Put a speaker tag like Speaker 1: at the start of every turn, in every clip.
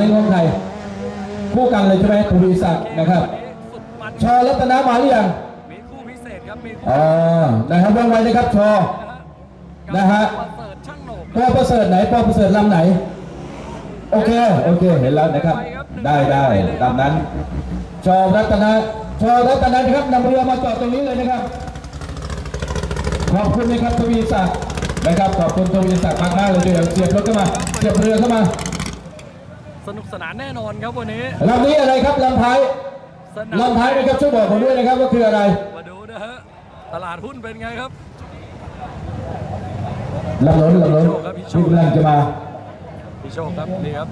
Speaker 1: ในของใครคู่กันเลยใช่ไหมทวีศักดิ์นะครับ
Speaker 2: สุดมัน
Speaker 1: ชอรัตนามาหรือยัง
Speaker 2: มีคู่พิเศษครับมีคู่
Speaker 1: อ๋อนะครับว่องไวนะครับชอนะฮะ
Speaker 2: ประเสริฐช่างโหนก
Speaker 1: ปอประเสริฐไหนปอประเสริฐลำไหน โอเคโอเคเห็นแล้วนะครับ ได้ได้ตามนั้น ชอรัตนาชอรัตนานะครับนำเรือมาจอดตรงนี้เลยนะครับ ขอบคุณนะครับทวีศักดิ์นะครับขอบคุณทวีศักดิ์มากๆเลยทีเดียวเสียบรถเข้ามาเสียบเรือเข้ามา
Speaker 2: สนุกสนานแน่นอนครับวันนี้
Speaker 1: ลำนี้อะไรครับลำท้าย
Speaker 2: สนาม
Speaker 1: ลำท้ายนะครับช่วยบอกผมด้วยนะครับว่าคืออะไร
Speaker 2: มาดูนะฮะตลาดหุ้นเป็นไงครับ
Speaker 1: ลำล้นลำล้น
Speaker 2: ครับพี่โช
Speaker 1: ที่
Speaker 2: ค
Speaker 1: กำลังจะมา
Speaker 2: พี่โชคครับนี่ครับ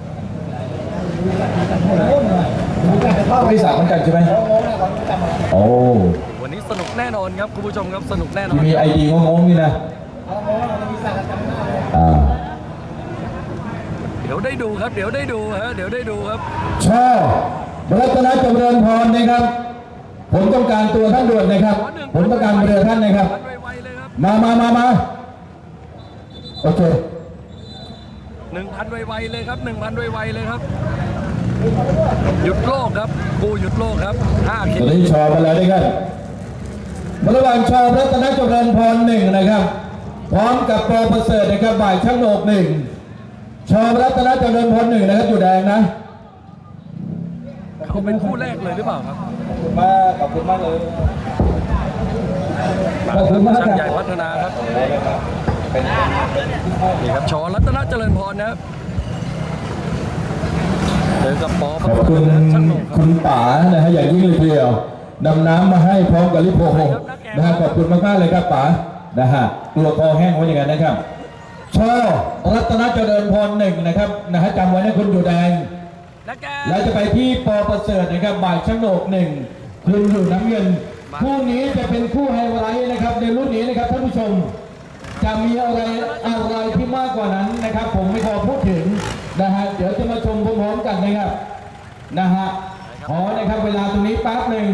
Speaker 1: ทวีศักดิ์เหมือนกันใช่ไหมโอ้
Speaker 2: วันนี้สนุกแน่นอนครับคุณผู้ชมครับสนุกแน่นอ
Speaker 1: ที่
Speaker 2: น
Speaker 1: มีไอดีงงๆนี่นะอ่า
Speaker 2: เดี๋ยวได้ดูครับ เดี๋ยวได้ดูฮะเดี๋ยวได้ดูครับ
Speaker 1: ช่อรัตนจำเริญพรนะครับ ผมต้องการตัวท่านด่วนนะครับ ผมต้องการเรือท่านนะครับ
Speaker 2: มันไวๆเลยครับ
Speaker 1: มามามามาโอเค
Speaker 2: หนึ่งพันไวๆเลยครับหนึ่งพันไวๆเลยครับหยุดโลกครับกูหยุดโลกครับห้า
Speaker 1: ต
Speaker 2: คิ
Speaker 1: อน
Speaker 2: ด
Speaker 1: นี้ชอมาแล้วนะครับระหว่างชอรัตนจำเริญพรหนึ่งนะครับ พร้อมกับปอประเสริฐนะครับบ่ายช่างโหนกหนึ่ง ชอรัตนจำเริญพรหนึ่งนะครับอยู่แดงนะ
Speaker 2: เขาเป็นคู่แรกเลยหรือเปล่าครับ
Speaker 1: ขอบคุณมากขอบคุณมากเลยขอบคุณมากครับ
Speaker 2: ช่างใหญ่พัฒนาครับนี่ครับชอรัตนเจริญพรนะครับเจอกับปอ
Speaker 1: ขอบคุณ
Speaker 2: ช่างโหนกครับ
Speaker 1: คุณป๋านะฮะอย่างยิ่งเลยทีเดียวนำน้ำมาให้พร้อมกับลิโพโฮนะฮะขอบคุณมากๆเลยครับป๋านะฮะตัวคอแห้งไว้อย่างนั้นนะครับ ช่อรัตนเจริญพรหนึ่งนะครับนะฮะจำไว้นะคุณอยู่แดง
Speaker 2: และแก
Speaker 1: แล้วจะไปที่ปอประเสริฐนะครับบ่ายช่างโหนกหนึ่งคุณอยู่น้ำเงิน คู่นี้จะเป็นคู่ไฮไลท์นะครับ ในรุ่นนี้นะครับท่านผู้ชม จะมีอะไรอะไรที่มากกว่านั้นนะครับ ผมไม่ขอพูดถึงนะฮะเดี๋ยวจะมาชมพร้อมๆกันนะครับนะฮะขอนะครับเวลาตรงนี้แป๊บหนึ่ง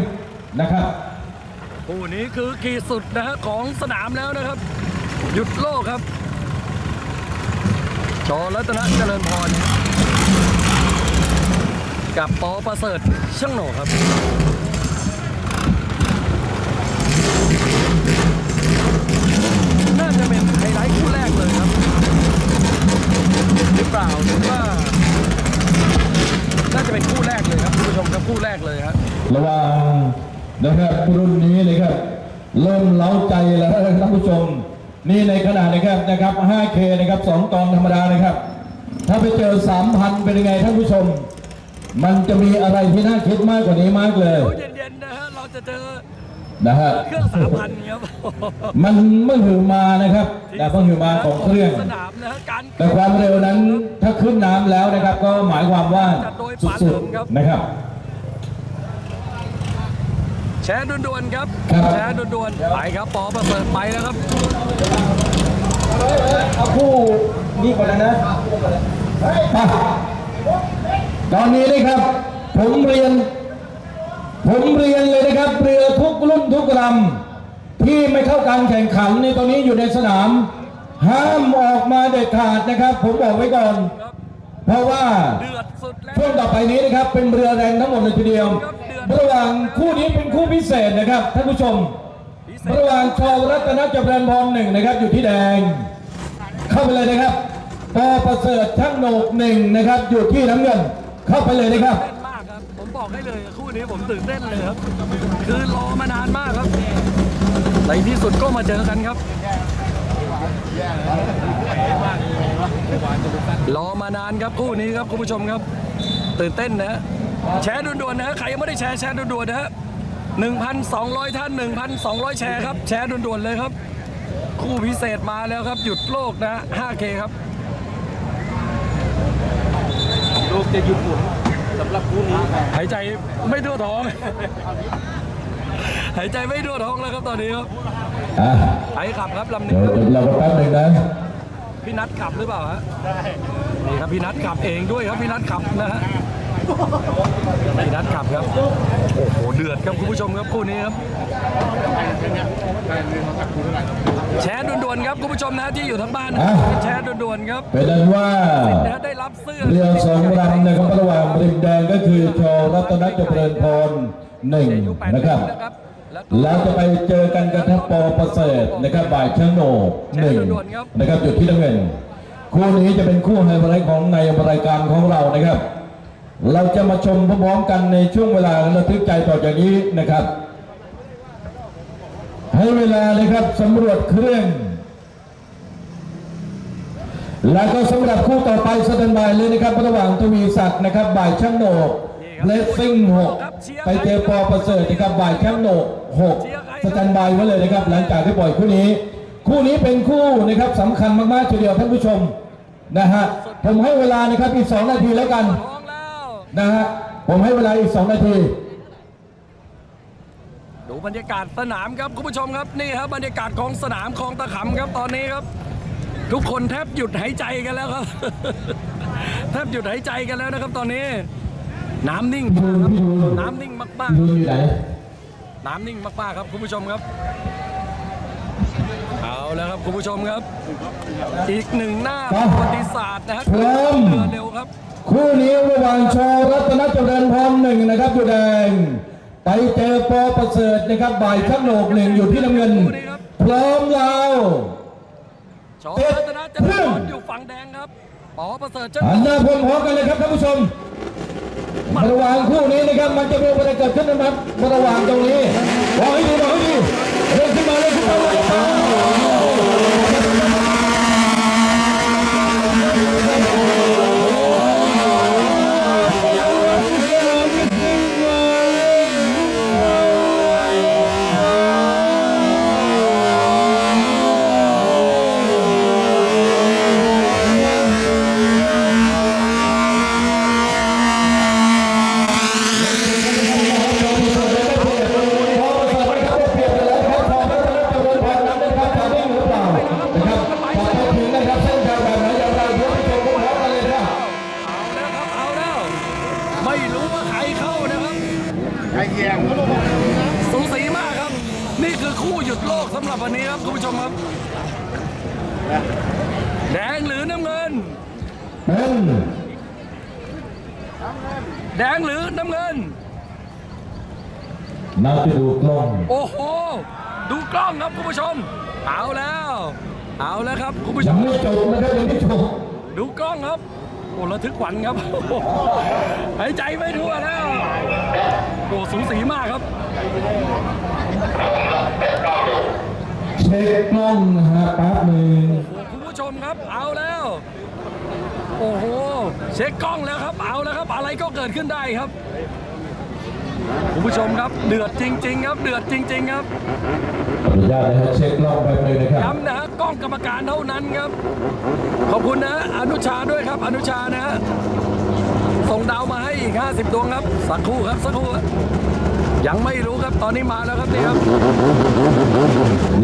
Speaker 1: นะครับ
Speaker 2: คู่นี้คือขีดสุดนะฮะของสนามแล้วนะครับ หยุดโลกครับ ชอรัตนเจริญพรกับปอประเสริฐช่างโหนครับ น่าจะเป็นไฮไลท์คู่แรกเลยครับ หรือเปล่าหรือว่า น่าจะเป็นคู่แรกเลยครับคุณผู้ชมครับคู่แรกเลยครับ
Speaker 1: ระหว่างนะครับรุ่นนี้นะครับ เริ่มเล้าใจแล้วนะครับท่านผู้ชม นี่ในขณะนะครับนะครับ 5K นะครับสองตอนธรรมดานะครับ ถ้าไปเจอ 3,000 เป็นยังไงท่านผู้ชม มันจะมีอะไรที่น่าคิดมากกว่านี้มากเลย
Speaker 2: เดี๋ยวเย็นๆนะฮะเราจะเจอ
Speaker 1: นะฮะ
Speaker 2: เครื่องสามพันครับ
Speaker 1: มันเมื่อหือมานะครับแต่เมื่อหือมาของเครื่อง
Speaker 2: สนามนะฮะการ
Speaker 1: แต่ความเร็วนั้นถ้าขึ้นน้ำแล้วนะครับ ก็หมายความว่าสุดๆนะครับ
Speaker 2: แชร์ด่วนๆครับ
Speaker 1: ครับ
Speaker 2: แชร์ด่วนๆไปครับปอประเสริฐไปแล้วครับ
Speaker 1: เอาคู่นี่ก่อนนะมาตอนนี้นะครับ ผมเรียน ผมเรียนเลยนะครับเรือทุกรุ่นทุกลำที่ไม่เข้าการแข่งขันในตอนนี้อยู่ในสนาม ห้ามออกมาเด็ดขาดนะครับ ผมบอกไว้ก่อน
Speaker 2: ครับ
Speaker 1: เพราะว่า
Speaker 2: เดือดสุดแล้ว
Speaker 1: ช่วงต่อไปนี้นะครับเป็นเรือแรงทั้งหมดเลยทีเดียว ระหว่างคู่นี้เป็นคู่พิเศษนะครับท่านผู้ชม
Speaker 2: พิเศ
Speaker 1: ระห
Speaker 2: ษ
Speaker 1: ว่างชอรัตนจำเริญพรหนึ่งนะครับ อยู่ที่แดง เข้าไปเลยนะครับปอประเสริฐช่างโหนกหนึ่งนะครับ อยู่ที่น้ำเงิน เข้าไปเลยนะครับ
Speaker 2: เต้นมากครับ ผมบอกให้เลยคู่นี้ผมตื่นเต้นเลยครับ คือรอมานานมากครับในที่สุดก็มาเจอกันครับรอมานานครับคู่นี้ครับคุณผู้ชมครับ ตื่นเต้นนะฮะ แชร์ด่วนๆนะฮะใครยังไม่ได้แชร์แชร์ด่วนๆนะฮะ1,200 ท่าน 1,200 แชร์ครับ แชร์ด่วนๆเลยครับ คู่พิเศษมาแล้วครับ หยุดโลกนะฮะ 5K ครับ
Speaker 3: โลกจะหยุดหมุนสำหรับคู่นี้ครับ
Speaker 2: หายใจไม่ทั่วท้อง หายใจไม่ทั่วท้องแล้วครับตอนนี้ครับ
Speaker 1: อะ
Speaker 2: ไอ้ขับครับลำห
Speaker 1: เดี๋
Speaker 2: นี้
Speaker 1: ยวเดี๋ยวเราแป๊บหนึ่งนะ
Speaker 2: พี่นัทขับหรือเปล่าฮะนี่ครับพี่นัทขับเองด้วยครับพี่นัทขับนะฮะ พี่นัดขับครับ โอ้โห เดือดครับคุณผู้ชมครับคู่นี้ครับ แชร์ด่วนๆครับคุณผู้ชมนะที่อยู่ทั้งบ้านนะ
Speaker 1: อะ
Speaker 2: แชร์ด่วนๆครับ
Speaker 1: เป็นนั้นว่า
Speaker 2: นะได้รับเสื้อ
Speaker 1: เรือสองลำนะครับระหว่างริมแดงก็คือโชว์รัตนเจริญพรหนึ่ง
Speaker 2: อายุ8
Speaker 1: นะครับ
Speaker 2: ปีนะครับแล้วก็
Speaker 1: แล้วจะไปเจอกันกับทัพปอประเสริฐนะครับบ่ายช่างโหนกหนึ่ง
Speaker 2: แชร์ด่วนๆครับ
Speaker 1: นะครับจุดที่น้ำเงิน คู่นี้จะเป็นคู่ไฮไลท์ของในรายการของเรานะครับ เราจะมาชมพร้อมกันในช่วงเวลาระทึกใจต่อจากนี้นะครับ ให้เวลาเลยครับสำรวจเครื่อง แล้วก็สำหรับคู่ต่อไปสแตนบายเลยนะครับระหว่างทวีศักดิ์นะครับบ่ายช่างโหนกเลสซิ่งหกไปเจอปอประเสริฐนะครับบ่ายช่างโหนกหกสแตนบายไว้เลยนะครับ หลังจากที่ปล่อยคู่นี้ คู่นี้เป็นคู่นะครับสำคัญมากๆทีเดียวท่านผู้ชมนะฮะผมให้เวลานะครับอีก2นาทีแล้วกัน นะฮะผมให้เวลาอีก2นาที
Speaker 2: ดูบรรยากาศสนามครับคุณผู้ชมครับนี่ครับบรรยากาศของสนามคลองตะขำครับตอนนี้ครับ ทุกคนแทบหยุดหายใจกันแล้วครับ แทบหยุดหายใจกันแล้วนะครับ ตอนนี้ น้ำนิ่ง
Speaker 1: พี่ดูพี่ดู
Speaker 2: น้ำนิ่งมาก
Speaker 1: พี่ดูอยู่ไหน
Speaker 2: ๆน้ำนิ่งมากๆครับคุณผู้ชมครับ เอาแล้วครับคุณผู้ชมครับ อีกหนึ่งหน้าประวัติศาสตร์นะครับ
Speaker 1: พร้อม
Speaker 2: เรือเร็วครับ
Speaker 1: คู่นี้ระหว่างชอรัตนเจริญพรหนึ่งนะครับอยู่แดง ไปเจอปอประเสริฐนะครับบ่ายข้างโหนกหนึ่งอยู่ที่น้ำเงิน พร้อมแล้ว
Speaker 2: ชอรัตนะเจะนอนอยู่ฝั่งแดงครับปอประเสริฐเจ้า
Speaker 1: อันหน้าพร้อมๆกันเลยครับท่านผู้ชมระหว่างคู่นี้นะครับมันจะมีอะไรเกิดขึ้นนะครับระหว่างตรงนี้วางให้ดีวางให้ดีเร่งขึ้นมาเร่งขึ้นมาเร่งขึ้นมา
Speaker 2: เอา แดงหรือน้ำเงิน
Speaker 1: นักดูกล้อง
Speaker 2: โอ้โห ดูกล้องครับคุณผู้ชม เอาแล้ว เอาแล้วครับคุณผู้ช
Speaker 1: ยัง
Speaker 2: ม
Speaker 1: ไม่จบนะครับยังไม่จบ
Speaker 2: ดูกล้องครับ โอ้ระทึกขวัญครับหายใจไม่ทั่วแล้วโอ้สูสีมากครับ
Speaker 1: เช็คกล้องนะฮะแป๊บหนึ่ง
Speaker 2: โอ้คุณผู้ชมครับ เอาแล้ว โอ้โห เช็คกล้องแล้วครับ เอาแล้วครับ อะไรก็เกิดขึ้นได้ครับ คุณผู้ชมครับ เดือดจริง ๆ ครับ เดือดจริง ๆ ครับ
Speaker 1: ขออนุญาตนะฮะเช็คกล้องแป๊บหนึงนะครับ
Speaker 2: ย้ำนะฮะกล้องกรรมการเท่านั้นครับ ขอบคุณนะฮะอนุชาด้วยครับ อนุชานะฮะส่งดาวมาให้อีก 50 ดวงครับ สักครู่ครับ สักครู่ครับยังไม่รู้ครับตอนนี้มาแล้วครับนี่ครับ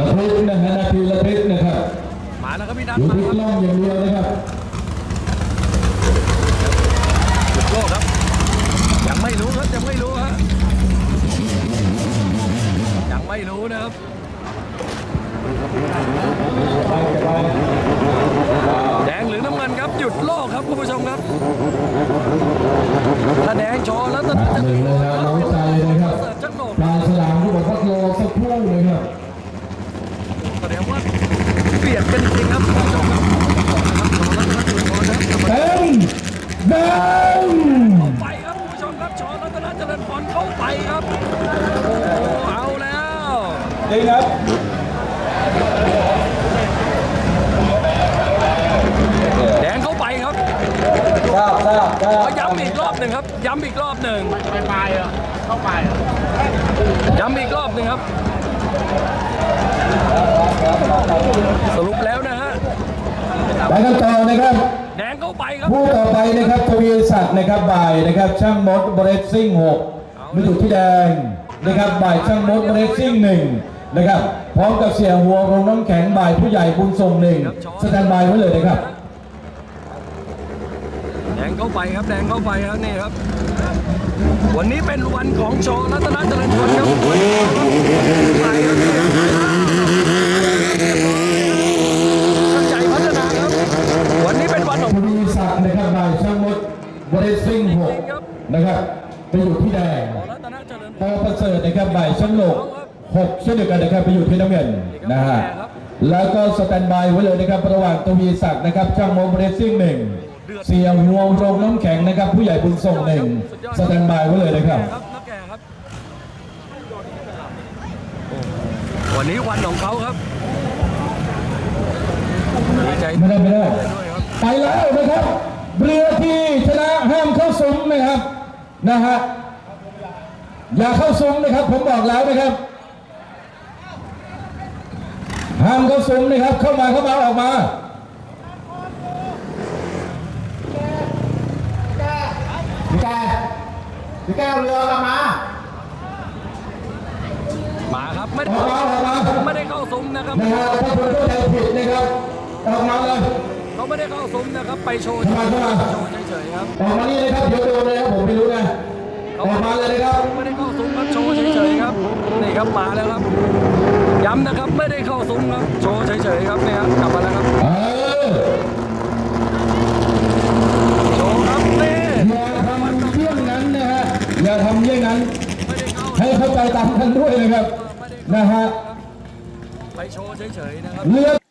Speaker 1: ระทึกนะฮะนาทีระทึกนะครับ
Speaker 2: มาแล้วครับพี่นัท
Speaker 1: ดู
Speaker 2: มา
Speaker 1: ที่
Speaker 2: ครับ
Speaker 1: กล้องอย่างเดียวนะครับ
Speaker 2: หยุด โลกครับ ยังไม่รู้ครับยังไม่รู้ฮะยังไม่รู้นะครับแดงหรือน้ำเงินครับหยุดโลกครับคุณผู้ชมครับถ้าแดงโชว์แล้วจะ
Speaker 1: แป๊บหนึ่งนะครับน้องใจนะครับ
Speaker 2: เสิร์ฟจังโหนก
Speaker 1: ปลาฉลามที่บอกว่ารอสักครู่นะครับ
Speaker 2: แสดงว่าเบียดกันจริงครับคุณผู้ชมครับโชว์แล้วจะโชว์นะครับ
Speaker 1: เต็มแดง
Speaker 2: ไปครับคุณผู้ชมครับชอรัตนเจริญพรเข้าไปครับ โอ้โหเอาแล้ว
Speaker 1: จริงครับ
Speaker 2: แดงเข้าไปครับ
Speaker 1: ทราบทราบทรา
Speaker 2: ข
Speaker 1: บ
Speaker 2: อย้ำอีกรอบหนึ่งครับ ย้ำอีกรอบหนึ่ง
Speaker 3: ไปปลายเหรอเข้าไปเหรอ
Speaker 2: ย้ำอีกรอบหนึ่งครับ สรุปแล้วนะฮะ
Speaker 1: ไปกันต่อนะครับ
Speaker 2: แดงเข้าไปครับ
Speaker 1: ผู้ต่อไปนะครับทวีศักดิ์นะครับบ่ายนะครับ ช่างมดเบรสซิ่งหกมาอยู่ที่แดงนะครับบ่ายช่างมดเบรสซิ่งหนึ่งนะครับพร้อมกับเสียหัวโรงน้ำแข็งบ่ายผู้ใหญ่บุญทรงหนึ่งสแตนบายไว้เลยนะครับ
Speaker 2: แด งงเข้าไปครับแดงเข้าไปครับนี่ครับ วันนี้เป็นวันของโชว์รัตนเจริญพลครับไปครับช่างใหญ่พัฒนาครับ วันนี้เป็นวันของ
Speaker 1: ทวีศักดิ์นะครับบ่ายช่างมดบริซิ่งหกนะครับไปอยู่ที่แดง
Speaker 2: รัตนเจริญพ
Speaker 1: ป
Speaker 2: ล
Speaker 1: อประเสริฐนะครับบ่ายช่างโลกหกเช่นเดียวกันนะครับไปอยู่ที่น้ำเงินนะฮะแล้วก็สแตนบายไว้เลยนะครับระหว่างทวีศักดิ์นะครับช่างโมบริซิ่งหนึ่ง เสียงวงโรงน้ำแข็งนะครับ ผู้ใหญ่บุญส่งหนึ่งสแตนบายไว้เลยนะครับ
Speaker 2: ครับนักแก่ครับวันนี้วันของเขาครับดีใจ
Speaker 1: ไม่ได้ไม่ได้
Speaker 2: ด้วยครับ
Speaker 1: ไปแล้วนะครับเรือที่ชนะห้ามเข้าซุ้มนะครับนะฮะอย่าเข้าซุ้มนะครับ ผมบอกแล้วนะครับห้ามเข้าซุ้มนะครับ เข้ามาเข้ามาออกมา
Speaker 4: พี่แก พี่แกเอาเรือกลับมา
Speaker 2: มาครับไม่
Speaker 1: อ
Speaker 2: ได้
Speaker 1: อกมาออกมา
Speaker 2: ไม่ได้เข้าซุ้มนะครับ
Speaker 1: นะฮะถ้าคุณเข้าใจผิดนะครับออกมาเลย
Speaker 2: เขาไม่ได้เข้าซุ้มนะครับ ไปโชว์
Speaker 1: เข้ามาเข้ามา
Speaker 2: โชว์เฉยๆครับ
Speaker 1: ออกมานี่นะครับเดี๋ยวโดนเลยนะผมไม่รู้นะออกมาเลยนะครับ
Speaker 2: ไม่ได้เข้าซุ้มครับโชว์เฉยๆครับนี่ครับมาแล้วครับ ย้ำนะครับไม่ได้เข้าซุ้มครับโชว์เฉยๆครับเนี่ยครับกลับมาแล้วครับ
Speaker 1: เออ
Speaker 2: โชว์ครับนี่
Speaker 1: อย่าทำเยี่ยงนั้นนะฮะอย่าทำเยี่ยงนั้น
Speaker 2: ไม่ได้เข้า
Speaker 1: ให้เข้าใจ ตามกันด้วยนะครับนะฮะ
Speaker 2: ไปโชว์เฉยๆนะครับ
Speaker 1: เรือ